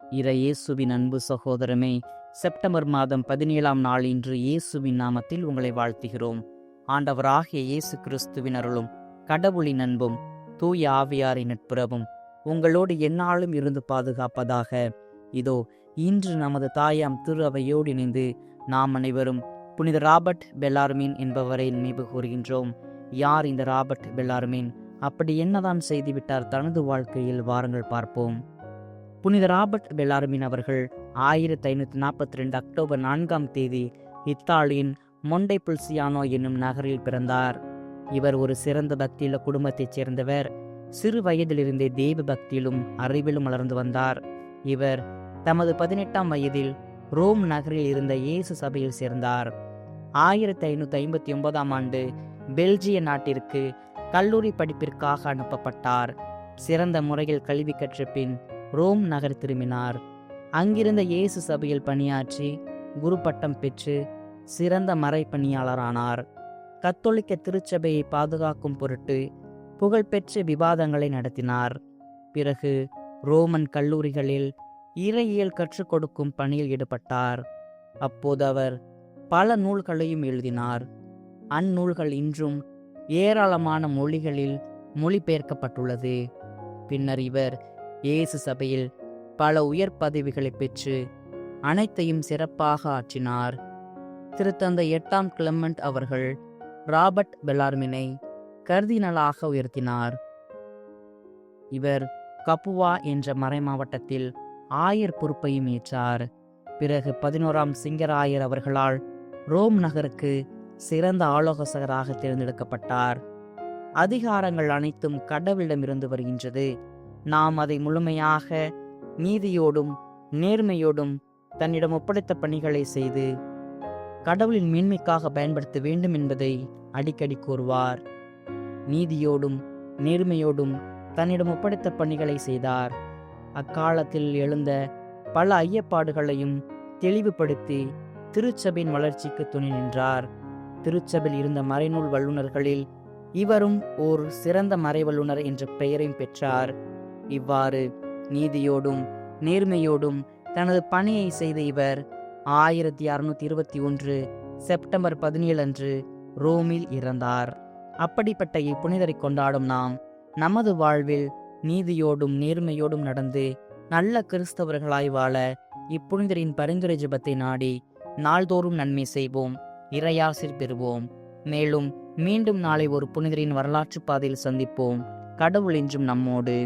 இற இயேசுவின் அன்பு சகோதரமே செப்டம்பர் மாதம் பதினேழாம் நாள் இன்று இயேசுவின் நாமத்தில் உங்களை வாழ்த்துகிறோம். ஆண்டவராகிய இயேசு கிறிஸ்துவின் அருளும் கடவுளின் அன்பும் தூய ஆவியாரின் நட்புறவும் உங்களோடு எந்நாளும் இருந்து பாதுகாப்பதாக. இதோ இன்று நமது தாயாம் திரு அவையோடு இணைந்து நாம் அனைவரும் புனித ராபர்ட் பெல்லார்மின் என்பவரை நினைவு கூறுகின்றோம். யார் இந்த ராபர்ட் பெல்லார்மின்? அப்படி என்னதான் செய்துவிட்டார்? தனது வாழ்க்கையில் வாருங்கள் பார்ப்போம். புனித ராபர்ட் பெல்லார்மின் அவர்கள் ஆயிரத்தி ஐநூற்றி நாற்பத்தி ரெண்டு அக்டோபர் நான்காம் தேதி இத்தாலியின் மொண்டை புல்சியானோ என்னும் நகரில் பிறந்தார். இவர் ஒரு சிறந்த பக்தியுள்ள குடும்பத்தைச் சேர்ந்தவர். சிறு வயதிலிருந்தே தெய்வ பக்தியிலும் அறிவிலும் வளர்ந்து வந்தார். இவர் தமது பதினெட்டாம் வயதில் ரோம் நகரில் இருந்த இயேசு சபையில் சேர்ந்தார். ஆயிரத்தி ஐநூற்றி ஐம்பத்தி ஒன்பதாம் ஆண்டு பெல்ஜிய நாட்டிற்கு கல்லூரி படிப்பிற்காக அனுப்பப்பட்டார். சிறந்த முறையில் கல்வி கற்ற பின் ரோம் நகர் திரும்பினார். அங்கிருந்த இயேசு சபையில் பணியாற்றி குரு பட்டம் பெற்று சிறந்த மறைப்பணியாளரானார். கத்தோலிக்க திருச்சபையை பாதுகாக்கும் பொருட்டு புகழ்பெற்ற விவாதங்களை நடத்தினார். பிறகு ரோமன் கல்லூரிகளில் இறையியல் கற்றுக் கொடுக்கும் பணியில் ஈடுபட்டார். அப்போது அவர் பல நூல்களையும் எழுதினார். அந்நூல்கள் இன்றும் ஏராளமான மொழிகளில் மொழிபெயர்க்கப்பட்டுள்ளது. பின்னர் இவர் இயேசு சபையில் பல உயர் பதவிகளை பெற்று அனைத்தையும் சிறப்பாக ஆற்றினார். திருத்தந்தை எட்டாம் கிளமண்ட் அவர்கள் ராபர்ட் பெலார்மினை கர்தினலாக உயர்த்தினார். இவர் கப்புவா என்ற மறைமாவட்டத்தில் ஆயர் பொறுப்பையும் ஏற்றார். பிறகு பதினோராம் சிங்கராயர் அவர்களால் ரோம் நகருக்கு சிறந்த ஆலோசகராக தேர்ந்தெடுக்கப்பட்டார். அதிகாரங்கள் அனைத்தும் கடவுளிடமிருந்து வருகின்றது. நாம் அதை முழுமையாக நீதியோடும் நேர்மையோடும் தன்னிடம் ஒப்படைத்த பணிகளை செய்து கடவுளின் மேன்மைக்காக பயன்படுத்த வேண்டும் என்பதை அடிக்கடி கூறுவார். நீதியோடும் நேர்மையோடும் தன்னிடம் ஒப்படைத்த பணிகளை செய்தார். அக்காலத்தில் எழுந்த பல ஐயப்பாடுகளையும் தெளிவுபடுத்தி திருச்சபையின் வளர்ச்சிக்கு துணை நின்றார். திருச்சபையில் இருந்த மறைநூல் வல்லுநர்களில் இவரும் ஓர் சிறந்த மறைவல்லுனர் என்ற பெயரையும் பெற்றார். இவ்வாறு நீதியோடும் நேர்மையோடும் தனது பணியை செய்த இவர் ஆயிரத்தி அறுநூத்தி இருபத்தி ஒன்று செப்டம்பர் பதினேழு அன்று ரோமில் இறந்தார். அப்படிப்பட்ட இப்புனிதரை கொண்டாடும் நாம் நமது வாழ்வில் நீதியோடும் நேர்மையோடும் நடந்து நல்ல கிறிஸ்தவர்களாய் வாழ இப்புனிதரின் பரிந்துரை ஜபத்தை நாடி நாள்தோறும் நன்மை செய்வோம் இறையாசிர் பெறுவோம். மேலும் மீண்டும் நாளை ஒரு புனிதரின் வரலாற்று பாதையில் சந்திப்போம். கடவுள் என்றும் நம்மோடு.